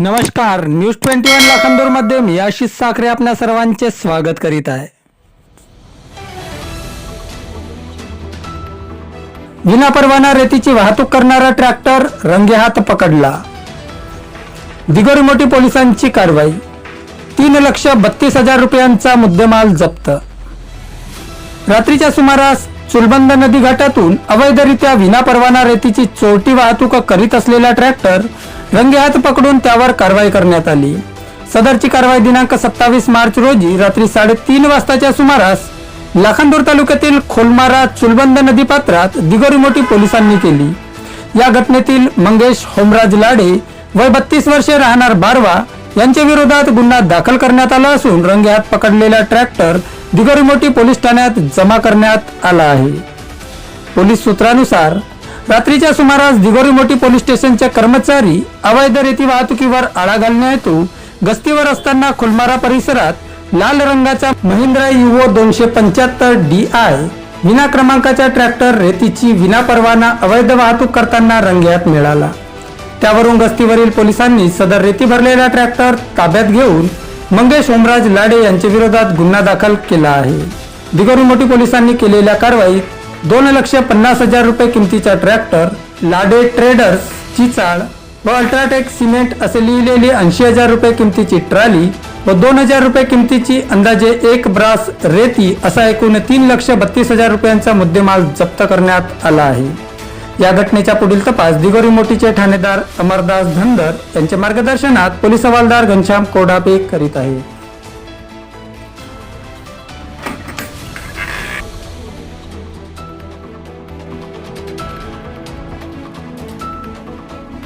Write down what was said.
नमस्कार news twenty one लाखांदूरमध्ये मी आशिष साखरे आपल्या सर्वांचे स्वागत करीत आहे. विनापरवाना रेतीची वाहतूक करणारा ट्रॅक्टर रंगेहात पकडला. दिगोरी मोठी पोलिसांची कारवाई. तीन लक्ष बत्तीस हजार रुपयांचा मुद्देमाल जप्त. रात्रीच्या सुमारास चुलबंद नदी घाटातून अवैधरित्या विनापरवाना रेतीची चोरटी वाहतूक करीत असलेला ट्रॅक्टर रंगेहात पकडून त्यावर कारवाई करण्यात आली. सदरची कारवाई दिनांक सत्तावीस मार्च रोजी रात्री साडेतीन वाजताच्या सुमारास लाखांदूर तालुक्यातील खोलमारा चुलबंद नदी पात्रात दिगोरी मोठी पोलिसांनी केली. या घटनेतील मंगेश होमराज लाडे वय बत्तीस वर्षे राहणार बारवा यांच्या विरोधात गुन्हा दाखल करण्यात आला असून रंगेहात पकडलेला ट्रॅक्टर दिगोरी मोठी पोलीस ठाण्यात जमा करण्यात आला आहे. पोलीस सूत्रानुसार रात्रीच्या सुमारास दिगोरी मोठी पोलीस स्टेशनचे कर्मचारी अवैध रेती वाहतुकीवर आळा घालण्याहेतू गस्तीवर असताना खुलमारा परिसरात लाल रंगाचा महिंद्रा युओ दोनशे पंच्याहत्तर डी आय विना क्रमांकाच्या ट्रॅक्टर रेतीची विनापरवाना अवैध वाहतूक करताना रंगयात मिळाला. त्यावरून गस्तीवरील पोलिसांनी सदर रेती भरलेला ट्रॅक्टर ताब्यात घेऊन मंगेश ओमराज लाडे यांच्या विरोधात गुन्हा दाखल केला आहे. दिगोरी मोठी पोलिसांनी केलेल्या कारवाईत दोन लक्ष पन्नास हजार रुपये किमतीचा ट्रॅक्टर लाडे ट्रेडर्स ची चाळ व अल्ट्राटेक सिमेंट असे लिहिलेली ऐंशी हजार रुपये किमतीची ट्रॉली व दोन हजार रुपये किमतीची अंदाजे एक ब्रास रेती असा एकूण तीन लक्ष बत्तीस हजार रुपयांचा मुद्देमाल जप्त करण्यात आला आहे. या घटनेच्या पुढील तपास दिगोरी मोठीचे ठाणेदार अमरदास धनदर यांच्या मार्गदर्शनात पोलीस हवालदार घनश्याम कोडापे करीत आहे.